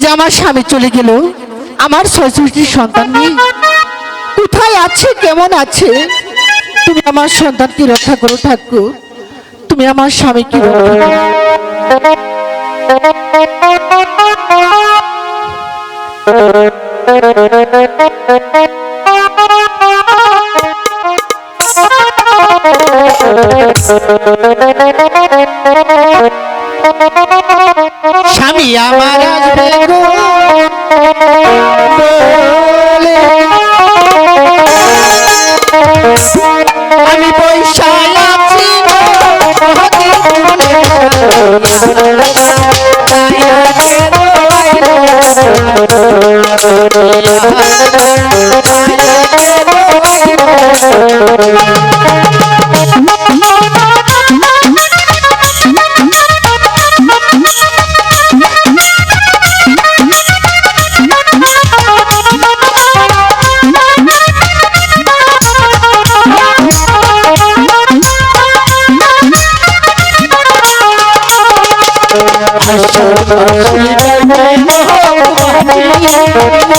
যে আমার স্বামী চলে গেল, আমার শ্বশুরটির সন্তান নেই। কোথায় আছে, কেমন আছে? তুমি আমার সন্তানকে রক্ষা করো, ঠাকুর। তুমি আমার স্বামীকে রক্ষা করো। স্বামী আমার আসবে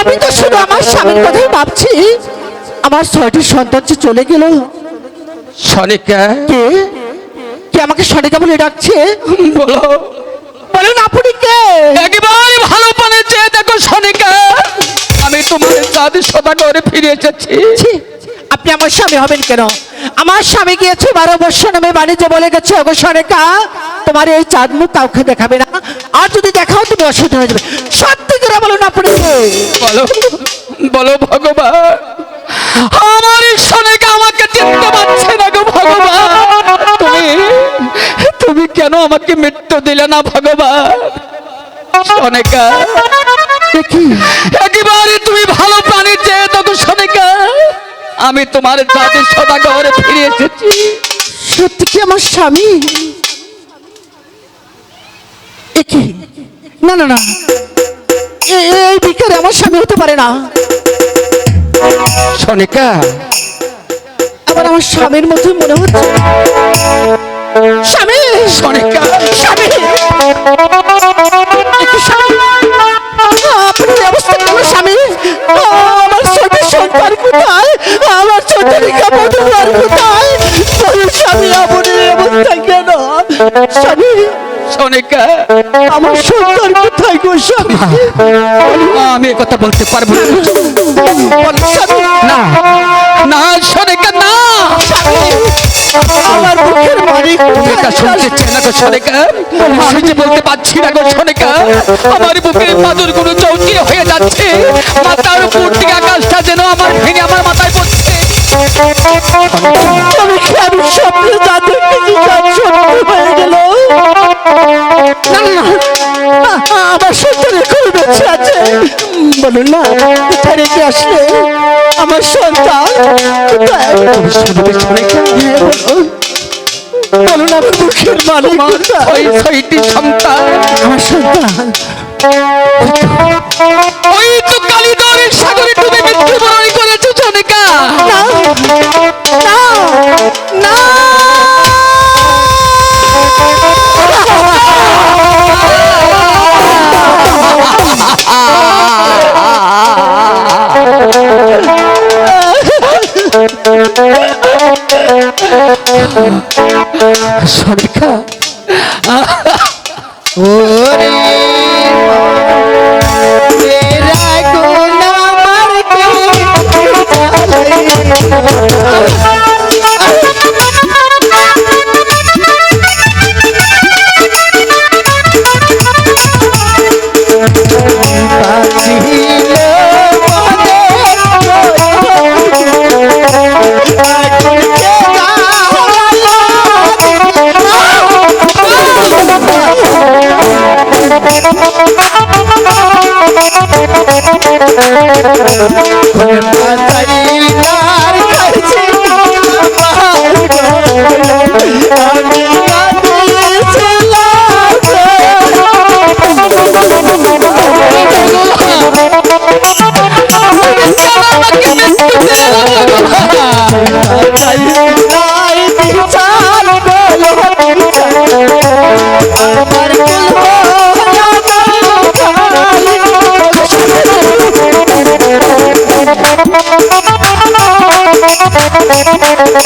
আমি তো শুধু আমার স্বামীর কথাই ভাবছি। আমার ছয়টি সন্তান যে চলে গেল। সনিকা? কে? কে আমাকে সনিকা বলে ডাকছে? বলো। বলুন আপনি কে? একবার ভালো পানে চেয়ে দেখো সনিকা। আমি তোমার দাদি সদা করে ফিরে এসেছি। আপনি আমার স্বামী হবেন কেন? আমার স্বামী গিয়েছে বারো বছর নামে বাণিজ্য বলে গেছে অগো সনিকা তোমার এই চাঁদ মুখ কাউকে দেখাবে না। আর যদি দেখাও তুমি অসুবিধা হয়ে যাবে। সত্যি করে বলুন আপনি বলো বলো ভগবান। আমার সনিকা আমাকে চিনতে পারছে না গো ভগবান। তুমি তুমি কেন আমাকে মৃত্যু দিলে না ভগবান? সনিকা দেখি একেবারে তুমি ভালো প্রাণী চেয়ে দেখো সনিকা আমি তোমার দাদি সদা ঘরে ফিরে এসেছি। সত্যি কি আমার স্বামী? একে না না না। এ- এই বিকারে আমার স্বামী হতে পারে না। সনিকা। আবার আমার স্বামীর মতো মনে হচ্ছে। স্বামী! সনিকা। স্বামী! স্বামী? আপনার অবস্থা স্বামী? কোথায়? আমার ছোট মধুবার কোথায়? বলুন স্বামী আপনার অবস্থা কেন? স্বামী সনিকা। আমার সন্তান কোথায় গো স্বামী? আমি কথা বলতে পারব না। না না না। আমার বুকের মালিক তুমি এটা শুনতে চাই না গো সনিকা আমি যে বলতে পারছি না গো সনিকা আমার বুকের পাদুরগুলো চৌচির হয়ে যাচ্ছে। মাথার উপর থেকে আকাশটা যেন আমার ভেঙে আমার মাথায় পড়ছে। আমি আমি স্বপ্নে যা দেখেছি সব সত্যি হয়ে গেল? না না না আমার এখন বেঁচে আছে। বলুন না কোথায় রেখে আসলে? আমার সন্তান বলুন বলুন আমার বুকের মালিক তোমার ছয়টি সন্তান। আমার সন্তান ওই তো কালিদরের সাগরে ডুবে মৃত্যুবরণ করেছে জনকা। না না না। সনিকা ওরে তেরা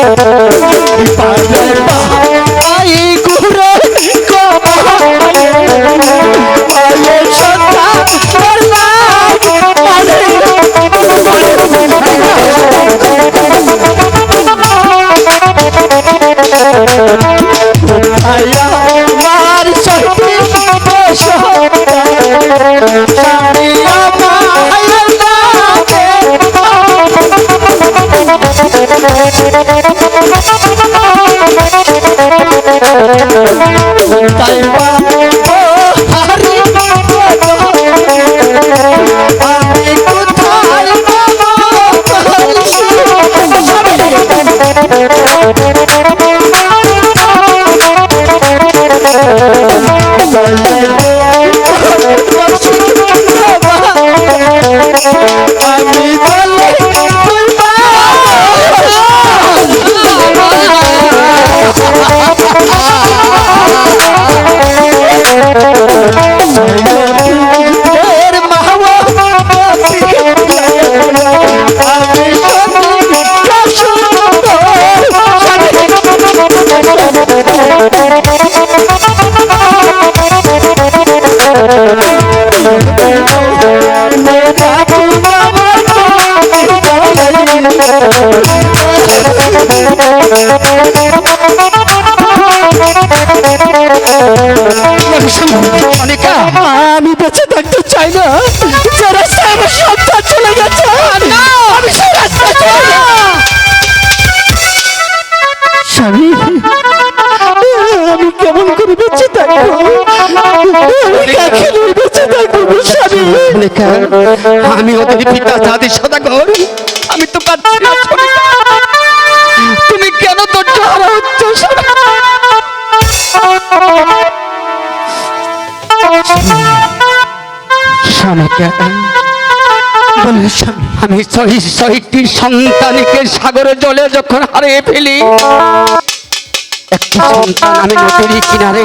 Thank you. আমি ওদের পিতা দাদি সদাগর? আমি তো পাচ্ছি না তুমি কেন হারা হচ্ছ আমি ছয়টি সন্তানকে সাগরে জলে যখন হারিয়ে ফেলি একটি সন্তান আমি নদীর কিনারে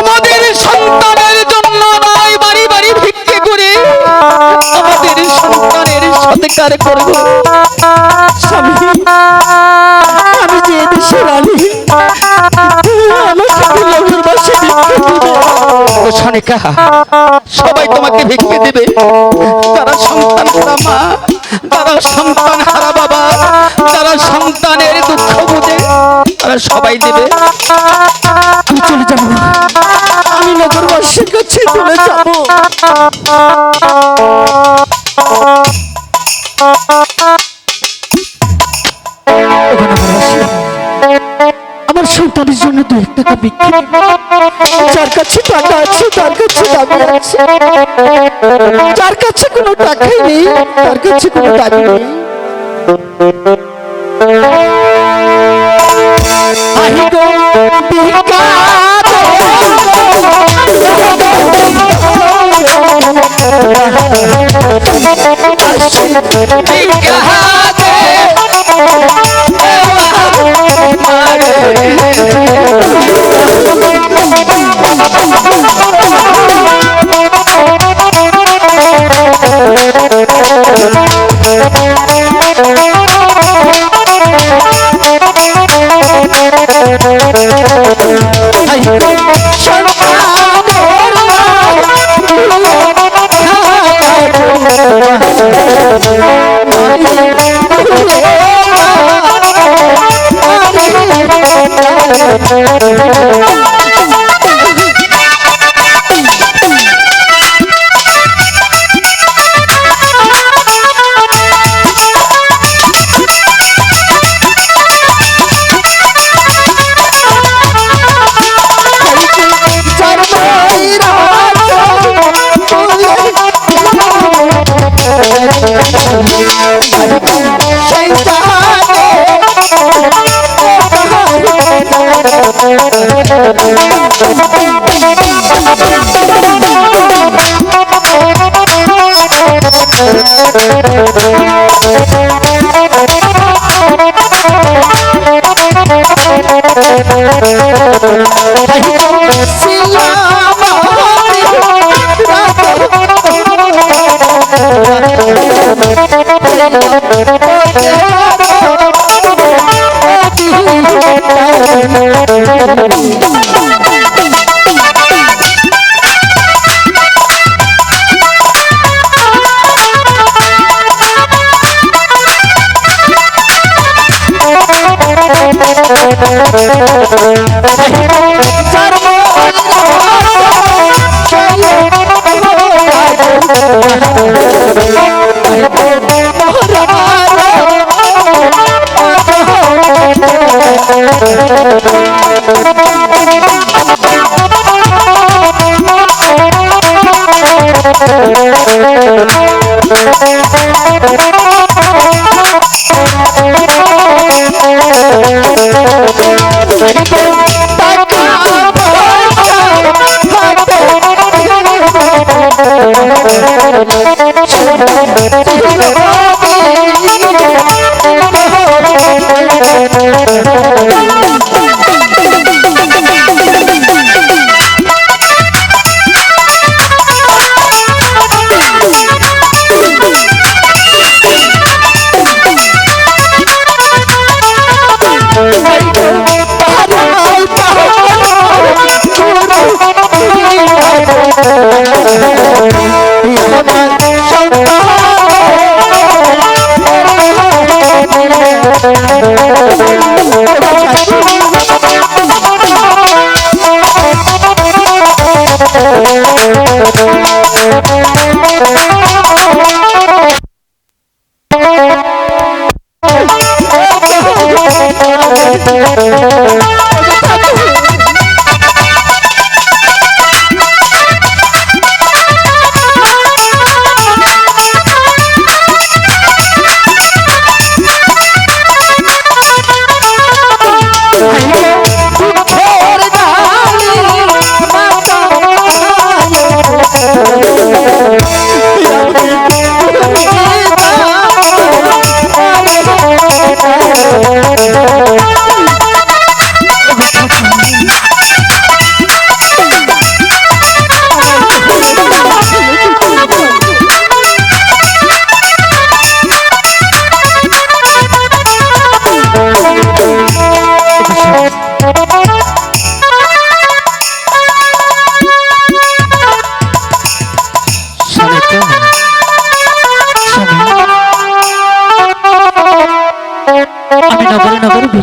আমাদের সন্তানের জন্য নয়, বাড়ি বাড়ি ভিক্ষে করে আমাদের সন্তানের সৎকার করব। সবাই তোমাকে ভিক্ষে দেবে। তারা সন্তান হারা মা, যারা সন্তান হারা বাবা, যারা সন্তানের দুঃখ বুঝে, তারা সবাই দেবে। সন্তানের জন্য দু এক টাকা বিক্রি যার কাছে টাকা আছে, তার কাছে দাবি আছে। যার কাছে কোনো টাকাই নেই, তার কাছে কোনো দাবি নেই। আহিগো Thank you.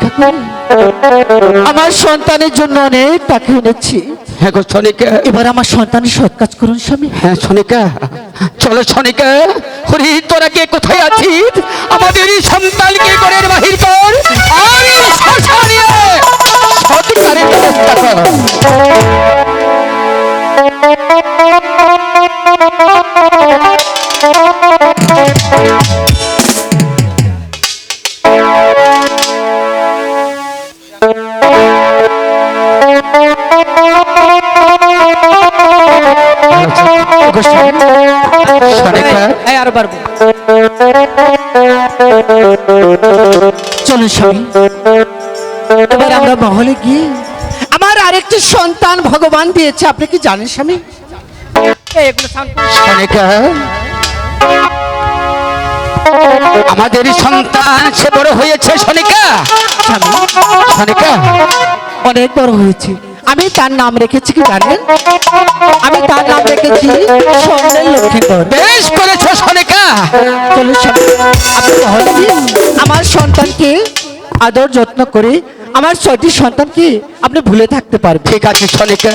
ভিক্ষা করে আমার সন্তানের জন্য অনেক টাকা এনেছি। হ্যাঁ গো সনিকা। এবার আমার সন্তানের সৎ কাজ করুন স্বামী। হ্যাঁ সনিকা। চলো সনিকা। হরি তোরা কে কোথায় আছিস? আমাদের এই সন্তানকে ঘরের বাহির কর। আর সৎকারের ব্যবস্থা কর। আরও পারব চলুন স্বামী এবার আমরা মহলে গিয়ে আমার আরেকটি সন্তান ভগবান দিয়েছে। আপনি কি জানেন স্বামী? আমাদের সন্তান সে বড় হয়েছে সনিকা সনিকা অনেক বড় হয়েছে। আমি তার নাম রেখেছি কি জানেন? আমি তার নাম রেখেছি স্বর্ণের লক্ষ্মীকর বেশ করেছ সনিকা। চলুন আপনি মহলে আমার সন্তানকে আদর যত্ন করে আমার ছয়টি সন্তানকে আপনি ভুলে থাকতে পারবেন। ঠিক আছে সনিকা।